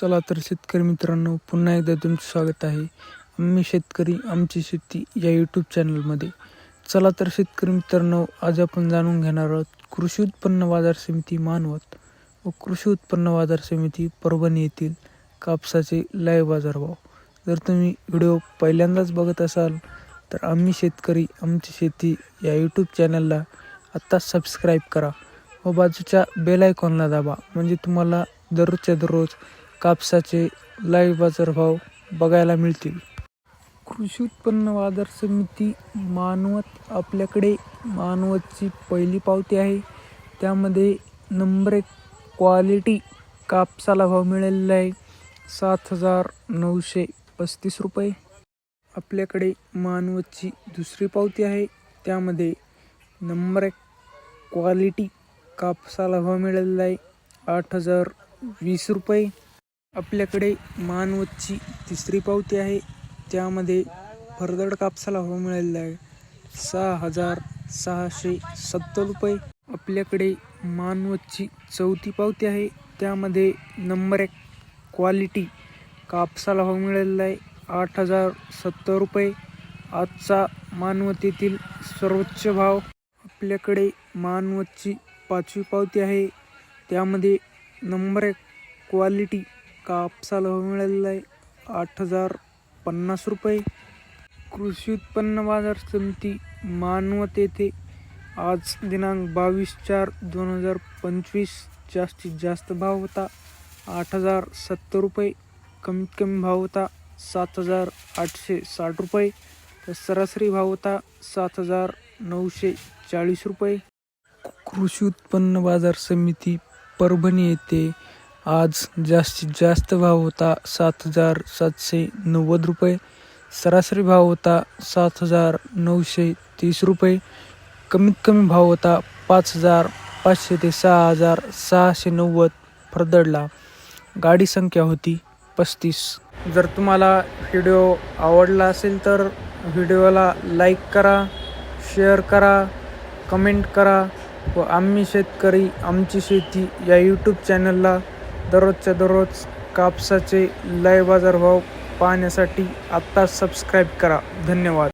चला तर शेतकरी मित्रांनो पुन्हा एकदा तुमचं स्वागत आहे. आम्ही शेतकरी आमची शेती या यूट्यूब चॅनलमध्ये चला तर शेतकरी मित्रांनो आज आपण जाणून घेणार आहोत कृषी उत्पन्न बाजार समिती मानवत व कृषी उत्पन्न बाजार समिती परभणी येथील कापसाचे लाईव्ह बाजारभाव. जर तुम्ही व्हिडिओ पहिल्यांदाच बघत असाल तर आम्ही शेतकरी आमची शेती या यूट्यूब चॅनलला आत्ता सबस्क्राईब करा व बाजूच्या बेल आयकॉनला दाबा. म्हणजे तुम्हाला दररोजच्या दररोज कापसाचे लाईव्ह बाजारभाव बघायला मिळतील. कृषी उत्पन्न बाजार समिती मानवत आपल्याकडे मानवतची पहिली पावती आहे. त्यामध्ये नंबर एक क्वालिटी कापसाला भाव मिळालेला आहे. सात हजार नऊशे पस्तीस रुपये. आपल्याकडे मानवतची दुसरी पावती आहे. त्यामध्ये नंबर एक क्वालिटी कापसाला भाव मिळालेला आहे. आठ हजार वीस रुपये. आपल्याकडे मानवतची तिसरी पावती आहे. त्यामध्ये फरदड कापसाला भाव मिळालेला आहे. सहा हजार सहाशे सत्तर रुपये आपल्याकडे मानवतची चौथी पावती आहे. त्यामध्ये नंबर एक क्वालिटी कापसाला भाव मिळालेला आहे. आठ हजार सत्तर रुपये. आजचा मानवतेतील सर्वोच्च भाव आपल्याकडे मानवतची पाचवी पावती आहे. त्यामध्ये नंबर एक क्वालिटी कापसाला भाव मिळालेला आहे. आठ हजार पन्नास रुपये. कृषी उत्पन्न बाजार समिती मानवत येथे आज दिनांक बावीस चार दोन हजार पंचवीस जास्तीत जास्त भाव होता. आठ हजार सत्तर रुपये. कमीत कमी भाव होता सात हजार आठशे साठ रुपये. तर सरासरी भाव होता सात हजार नऊशे चाळीस रुपये. कृषी उत्पन्न बाजार समिती परभणी येथे आज जास्तीत जास्त भाव होता सात हजार सातशे नव्वद रुपये. सरासरी भाव होता सात हजार नऊशे तीस रुपये. कमीत कमी भाव होता पाच हजार पाचशे ते सहा हजार सहाशे नव्वद फरदडला. गाडी संख्या होती पस्तीस. जर तुम्हाला व्हिडिओ आवडला असेल तर व्हिडिओला लाईक करा शेअर करा कमेंट करा व आम्ही शेतकरी आमची शेती या यूट्यूब चॅनलला दररोजच्या दररोज कापसाचे लय बाजारभाव पाहण्यासाठी आत्ताच सबस्क्राईब करा. धन्यवाद.